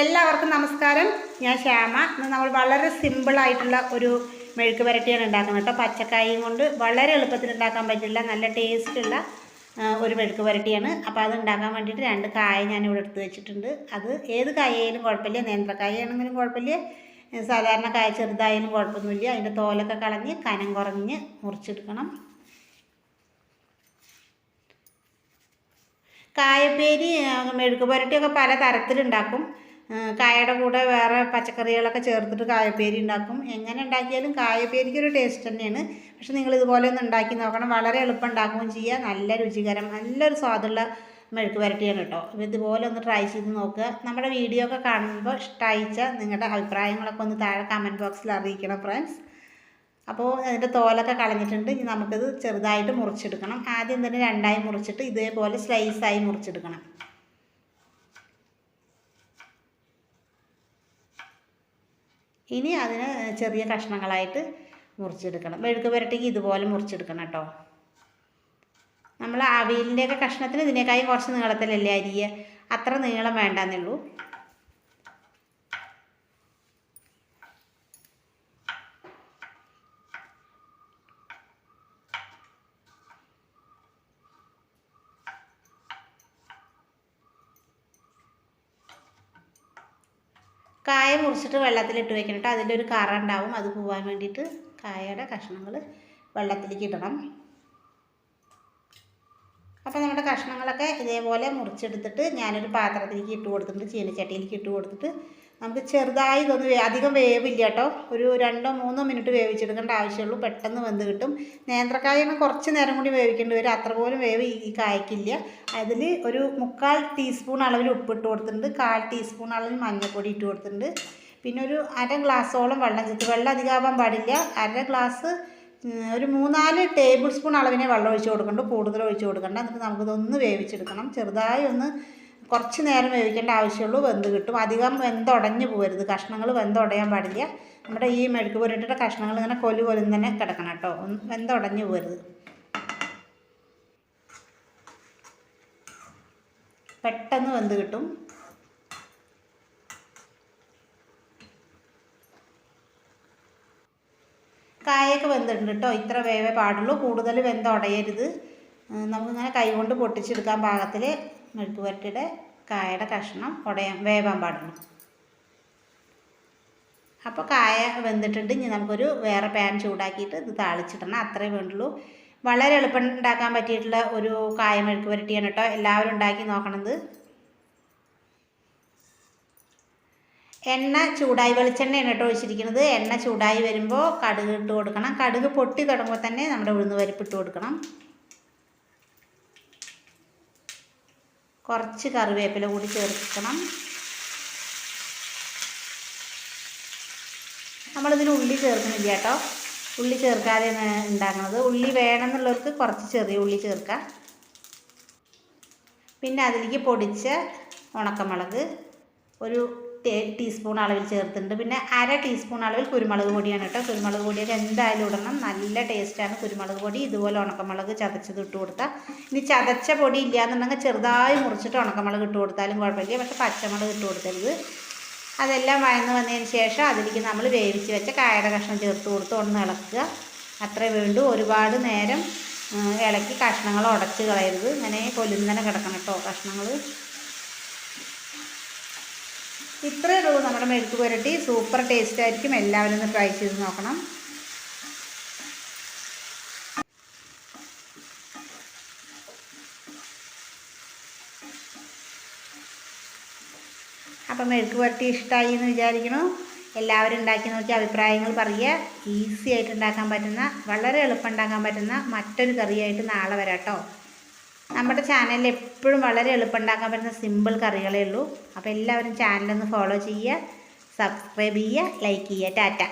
എല്ലാവർക്കും നമസ്കാരം. ഞാൻ ശ്യാമ. ഇന്ന് നമ്മൾ വളരെ സിമ്പിളായിട്ടുള്ള ഒരു മെഴുക്ക് പുരട്ടിയാണ് ഉണ്ടാക്കുന്നത് കേട്ടോ. പച്ചക്കായും കൊണ്ട് വളരെ എളുപ്പത്തിൽ ഉണ്ടാക്കാൻ പറ്റില്ല നല്ല ടേസ്റ്റുള്ള ഒരു മെഴുക്ക് പുരട്ടിയാണ്. അപ്പോൾ അത് ഉണ്ടാക്കാൻ വേണ്ടിയിട്ട് രണ്ട് കായ ഞാനിവിടെ എടുത്ത് വെച്ചിട്ടുണ്ട്. അത് ഏത് കായയായാലും കുഴപ്പമില്ല. നേന്ത്രക്കായ ആണെങ്കിലും കുഴപ്പമില്ല. സാധാരണ കായ ചെറുതായാലും കുഴപ്പമൊന്നുമില്ല. അതിന്റെ തോലൊക്കെ കളഞ്ഞ് കനം കുറഞ്ഞ് മുറിച്ചെടുക്കണം. കായപ്പേരി മെഴുക്ക് പുരട്ടിയൊക്കെ പല തരത്തിലുണ്ടാക്കും കായയുടെ കൂടെ വേറെ പച്ചക്കറികളൊക്കെ ചേർത്തിട്ട് കായപ്പേരി ഉണ്ടാക്കും. എങ്ങനെ ഉണ്ടാക്കിയാലും കായപ്പേരിക്ക് ഒരു ടേസ്റ്റ് തന്നെയാണ്. പക്ഷെ നിങ്ങൾ ഇതുപോലെ ഒന്ന് ഉണ്ടാക്കി നോക്കണം. വളരെ എളുപ്പം ഉണ്ടാക്കുകയും ചെയ്യുക നല്ല രുചികരം നല്ലൊരു സ്വാദുള്ള മെഴുക്ക് വരട്ടിയാണ് കേട്ടോ. ഇതുപോലെ ഒന്ന് ട്രൈ ചെയ്ത് നോക്കുക. നമ്മുടെ വീഡിയോ ഒക്കെ കാണുമ്പോൾ ഇഷ്ടമായിച്ച നിങ്ങളുടെ അഭിപ്രായങ്ങളൊക്കെ ഒന്ന് താഴെ കമന്റ് ബോക്സിൽ അറിയിക്കണം ഫ്രണ്ട്സ് അപ്പോൾ അതിന്റെ തോലൊക്കെ കളഞ്ഞിട്ടുണ്ട്. ഇനി നമുക്കിത് ചെറുതായിട്ട് മുറിച്ചെടുക്കണം. ആദ്യം തന്നെ രണ്ടായി മുറിച്ചിട്ട് ഇതേപോലെ സ്ലൈസായി മുറിച്ചെടുക്കണം. ഇനി അതിന് ചെറിയ കഷ്ണങ്ങളായിട്ട് മുറിച്ചെടുക്കണം. മെഴുക്ക് പുരട്ടിക്ക് ഇതുപോലെ മുറിച്ചെടുക്കണം കേട്ടോ. നമ്മൾ അവിയലിന്റെയൊക്കെ കഷ്ണത്തിന് ഇതിനേക്കാളും കുറച്ച് നീളത്തിലല്ലേ അരിയ? അത്ര നീളം വേണ്ടെന്നേ കായ മുറിച്ചിട്ട് വെള്ളത്തിലിട്ട് വെക്കണം കേട്ടോ അതിന്റെ ഒരു കറ ഉണ്ടാവും. അത് പോവാൻ വേണ്ടിയിട്ട് കായയുടെ കഷ്ണങ്ങൾ വെള്ളത്തിലേക്ക് ഇടണം. അപ്പോൾ നമ്മുടെ കഷ്ണങ്ങളൊക്കെ ഇതേപോലെ മുറിച്ചെടുത്തിട്ട് ഞാനൊരു പാത്രത്തിലേക്ക് ഇട്ട് കൊടുത്തിട്ടുണ്ട്. ചീനച്ചട്ടിയിലേക്ക് ഇട്ട് കൊടുത്തിട്ട് നമുക്ക് ചെറുതായി ഇതൊന്ന് അധികം വേവില്ല കേട്ടോ. ഒരു രണ്ടോ മൂന്നോ മിനിറ്റ് വേവിച്ചെടുക്കേണ്ട ആവശ്യമുള്ളൂ. പെട്ടെന്ന് വെന്ത് കിട്ടും. നേന്ത്രക്കായാണ് കുറച്ച് നേരം കൂടി വേവിക്കേണ്ടി വരും. അത്ര പോലും വേവ് ഈ കായ്ക്കില്ല. അതിൽ ഒരു മുക്കാൽ ടീസ്പൂൺ അളവിൽ ഉപ്പിട്ട് കൊടുത്തിട്ടുണ്ട്. കാൽ ടീസ്പൂൺ അളവിൽ മഞ്ഞൾപ്പൊടി ഇട്ട് കൊടുത്തിട്ടുണ്ട്. പിന്നെ ഒരു അര ഗ്ലാസ്സോളം വെള്ളം ചേർത്ത് വെള്ളം അധികമാവാൻ പാടില്ല. അര ഗ്ലാസ് ഒരു മൂന്നാൽ ടേബിൾ സ്പൂൺ അളവിനെ വെള്ളം ഒഴിച്ച് കൊടുക്കണ്ടു. കൂടുതൽ ഒഴിച്ച് കൊടുക്കണ്ട. എന്നിട്ട് നമുക്കിതൊന്ന് വേവിച്ചെടുക്കണം. ചെറുതായി ഒന്ന് കുറച്ച് നേരം വേവിക്കേണ്ട ആവശ്യമുള്ളൂ. വെന്ത് കിട്ടും. അധികം വെന്തുടഞ്ഞു പോകരുത് കഷ്ണങ്ങൾ വെന്തുടയാൻ പാടില്ല. നമ്മുടെ ഈ മെഴുക്ക് പുരട്ടിയുടെ കഷ്ണങ്ങൾ ഇങ്ങനെ കൊലു കൊലും തന്നെ കിടക്കണം കേട്ടോ. വെന്തുടഞ്ഞു പോകരുത് പെട്ടെന്ന് വെന്ത് കിട്ടും. കായൊക്കെ വെന്തിട്ടുണ്ട് കേട്ടോ. ഇത്ര വേവേ പാടുള്ളൂ. കൂടുതൽ വെന്ത് ഉടയരുത്. ഏഹ് നമുക്കിങ്ങനെ കൈകൊണ്ട് പൊട്ടിച്ചെടുക്കാൻ പാകത്തിൽ മെഴുക്ക് പുരട്ടിയുടെ കായയുടെ കഷ്ണം ഉടയാൻ വേവാൻ പാടുള്ളൂ അപ്പോൾ കായ വെന്തിട്ടുണ്ട്. ഇനി നമുക്കൊരു വേറെ പാൻ ചൂടാക്കിയിട്ട് ഇത് താളിച്ചിടണം. അത്രേ വേണ്ടുള്ളൂ. വളരെ എളുപ്പം ഉണ്ടാക്കാൻ പറ്റിയിട്ടുള്ള ഒരു കായ മെഴുക്ക് പുരട്ടിയാണ് കേട്ടോ. എല്ലാവരും ഉണ്ടാക്കി നോക്കണത്. എണ്ണ ചൂടായി വെളിച്ചെണ്ണയാണ് കേട്ടോ ഒഴിച്ചിരിക്കുന്നത്. എണ്ണ ചൂടായി വരുമ്പോൾ കടുക് ഇട്ട് കൊടുക്കണം. കടുക് പൊട്ടി തുടങ്ങുമ്പോൾ തന്നെ നമ്മുടെ ഉഴുന്ന് പരിപ്പ് ഇട്ട് കൊടുക്കണം. കുറച്ച് കറിവേപ്പില കൂടി ചേർക്കണം. നമ്മളിതിൽ ഉള്ളി ചേർക്കുന്നില്ല കേട്ടോ. ഉള്ളി ചേർക്കാതെ ഉണ്ടാക്കുന്നത്. ഉള്ളി വേണമെന്നുള്ളവർക്ക് കുറച്ച് ചെറിയ ഉള്ളി ചേർക്കാം. പിന്നെ അതിലേക്ക് പൊടിച്ച ഉണക്കമുളക്. ഒരു ടീസ്പൂൺ അളവിൽ ചേർത്തിട്ടുണ്ട്. പിന്നെ അര ടീസ്പൂൺ അളവിൽ കുരുമുളക് പൊടിയാണ് കേട്ടോ. കുരുമുളക് പൊടിയൊക്കെ എന്തായാലും ഇടണം. നല്ല ടേസ്റ്റാണ് കുരുമുളക് പൊടി. ഇതുപോലെ ഉണക്കമുളക് ചതച്ചത് ഇട്ട് കൊടുത്താൽ ഇനി ചതച്ച പൊടി ഇല്ലയെന്നുണ്ടെങ്കിൽ ചെറുതായി മുറിച്ചിട്ട് ഉണക്കമുളക് ഇട്ട് കൊടുത്താലും കുഴപ്പമില്ല. പക്ഷേ പച്ചമുളക് ഇട്ട് കൊടുക്കരുത്. അതെല്ലാം വഴന്ന് വന്നതിന് ശേഷം അതിലേക്ക് നമ്മൾ വേവിച്ച് വെച്ച കായയുടെ കഷ്ണം ചേർത്ത് കൊടുത്ത് ഒന്ന് ഇളക്കുക. അത്രേ വേണ്ടൂ. ഒരുപാട് നേരം ഇളക്കി കഷ്ണങ്ങൾ ഉടച്ച് കളയരുത്. ഇങ്ങനെ കൊലുന്നനെ കിടക്കണം കേട്ടോ കഷ്ണങ്ങൾ. ഇത്രയേ ഉള്ളൂ നമ്മുടെ മെഴുക്ക് പുരട്ടി. സൂപ്പർ ടേസ്റ്റ് ആയിരിക്കും. എല്ലാവരും ഒന്ന് ട്രൈ ചെയ്ത് നോക്കണം. അപ്പം മെഴുക്ക് പുരട്ടി ഇഷ്ടമായി എന്ന് വിചാരിക്കണു എല്ലാവരും ഉണ്ടാക്കി നോക്കി അഭിപ്രായങ്ങൾ പറയുക. ഈസി ആയിട്ട് ഉണ്ടാക്കാൻ പറ്റുന്ന വളരെ എളുപ്പം ഉണ്ടാക്കാൻ പറ്റുന്ന മറ്റൊരു കറിയായിട്ട് നാളെ വരാം കേട്ടോ. നമ്മുടെ ചാനലിൽ എപ്പോഴും വളരെ എളുപ്പമുണ്ടാക്കാൻ പറ്റുന്ന സിമ്പിൾ കറികളേ ഉള്ളൂ. അപ്പോൾ എല്ലാവരും ചാനലൊന്ന് ഫോളോ ചെയ്യുക സബ്സ്ക്രൈബ് ചെയ്യുക ലൈക്ക് ചെയ്യുക. ടാറ്റ